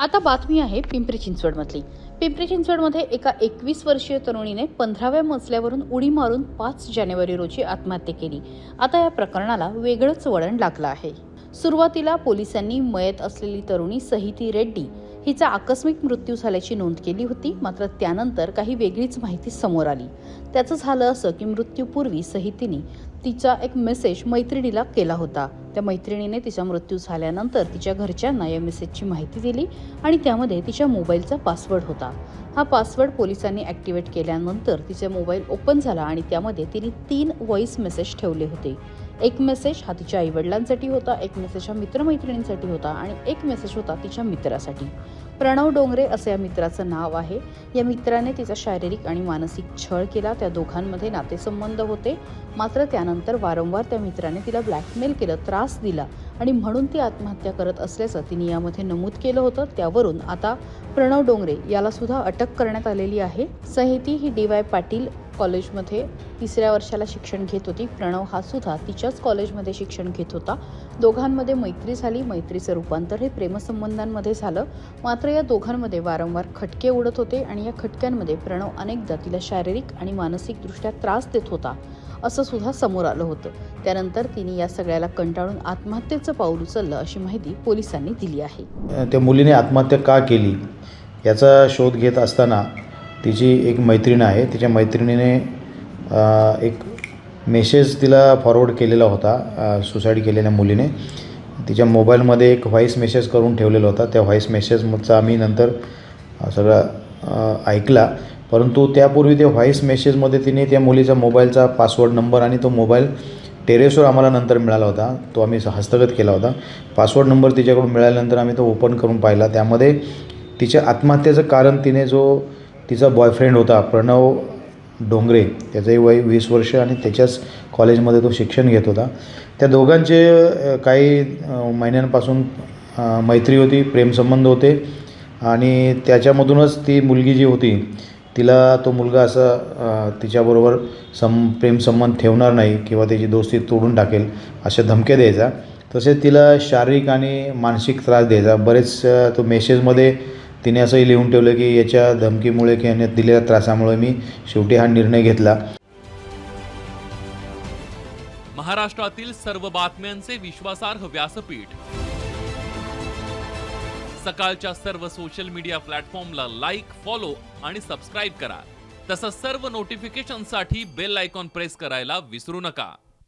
आता बातमी आहे पिंपरी चिंचवडमधली. पिंपरी चिंचवडमध्ये एका एकवीस वर्षीय तरुणीने पंधराव्या मजल्यावरून उडी मारून पाच जानेवारी रोजी आत्महत्या केली. आता या प्रकरणाला वेगळंच वळण लागलं आहे. सुरुवातीला पोलिसांनी मयत असलेली तरुणी सहिती रेड्डी हिचा आकस्मिक मृत्यू झाल्याची नोंद केली होती मात्र त्यानंतर काही वेगळीच माहिती समोर आली. त्याचं झालं असं की मृत्यूपूर्वी सहितीने तिचा एक मेसेज मैत्रिणीला केला होता. त्या मैत्रिणीने तिचा मृत्यू झाल्यानंतर तिच्या घरच्यांना या मेसेजची माहिती दिली आणि त्यामध्ये तिच्या मोबाईलचा पासवर्ड होता. हा पासवर्ड पोलिसांनी ॲक्टिवेट केल्यानंतर तिचा मोबाईल ओपन झाला आणि त्यामध्ये तिने तीन व्हॉईस मेसेज ठेवले होते. एक मेसेज हा तिच्या आईवडिलांसाठी होता एक मेसेज हा मित्रमैत्रिणींसाठी होता आणि एक मेसेज होता तिच्या मित्रासाठी. प्रणव डोंगरे असं या मित्राचं नाव आहे. या मित्राने तिचा शारीरिक आणि मानसिक छळ केला. त्या दोघांमध्ये नातेसंबंध होते. मात्र त्यानंतर वारंवार त्या मित्राने तिला ब्लॅकमेल केलं त्रास दिला आणि म्हणून ती आत्महत्या करत असल्याचं तिने यामध्ये नमूद केलं होतं. त्यावरून आता प्रणव डोंगरे यालासुद्धा अटक करण्यात आलेली आहे. संहिती ही डी वाय पाटील कॉलेजमध्ये तिसऱ्या वर्षाला शिक्षण घेत होती. प्रणव हा सुद्धा तिच्याच कॉलेजमध्ये शिक्षण घेत होता. दोघांमध्ये मैत्री झाली. मैत्रीचं रूपांतर हे प्रेमसंबंधांमध्ये झालं. मात्र या दोघांमध्ये वारंवार खटके उडत होते आणि या खटक्यांमध्ये प्रणव अनेकदा तिला शारीरिक आणि मानसिकदृष्ट्या त्रास देत होता असं सुद्धा समोर आलं होतं. त्यानंतर तिने या सगळ्याला कंटाळून आत्महत्येचं पाऊल उचललं अशी माहिती पोलिसांनी दिली आहे. त्या मुलीने आत्महत्या का केली? याचा शोध घेत असताना तिची एक मैत्रीण आहे. तिच्या मैत्रिणीने एक मेसेज तिला फॉरवर्ड केलेला होता सुसाईड केलेल्या मुलीने. तिच्या मोबाईलमध्ये एक व्हॉईस मेसेज करून ठेवलेला होता. त्या व्हॉईस मेसेजचा आम्ही नंतर सगळं सगळा ऐकला. परंतु त्यापूर्वी त्या व्हॉईस मेसेजमध्ये तिने त्या मुलीचा मोबाईलचा पासवर्ड नंबर आणि तो मोबाईल टेरेसवर आम्हाला नंतर मिळाला होता. तो आम्ही हस्तगत केला होता. पासवर्ड नंबर तिच्याकडून मिळाल्यानंतर आम्ही तो ओपन करून पाहिला. त्यामध्ये तिच्या आत्महत्येचं कारण तिने जो तिचा बॉयफ्रेंड होता प्रणव डोंगरे. त्याचंही वय वीस वर्ष आणि त्याच्याच कॉलेजमध्ये तो शिक्षण घेत होता. त्या दोघांचे काही महिन्यांपासून मैत्री होती प्रेमसंबंध होते. आणि त्याच्यामधूनच ती मुलगी जी होती तिला तो मुलगा असा तिच्याबरोबर सम प्रेमसंबंध ठेवणार नाही किंवा त्याची दोस्ती तोडून टाकेल अशा धमक्या द्यायचा. तसेच तिला शारीरिक आणि मानसिक त्रास द्यायचा. बरेच तो मेसेजमध्ये तिने असंही लिहून ठेवलं की याच्या धमकीमुळे किंवा याने दिलेल्या त्रासामुळे मी शेवटी हा निर्णय घेतला. महाराष्ट्रातील सर्व बातम्यांचे विश्वासार्ह व्यासपीठ. सकाळच्या सर्व सोशल मीडिया प्लॅटफॉर्मला लाईक फॉलो आणि सबस्क्राईब करा. तसंच सर्व नोटिफिकेशनसाठी बेल आयकॉन प्रेस करायला विसरू नका.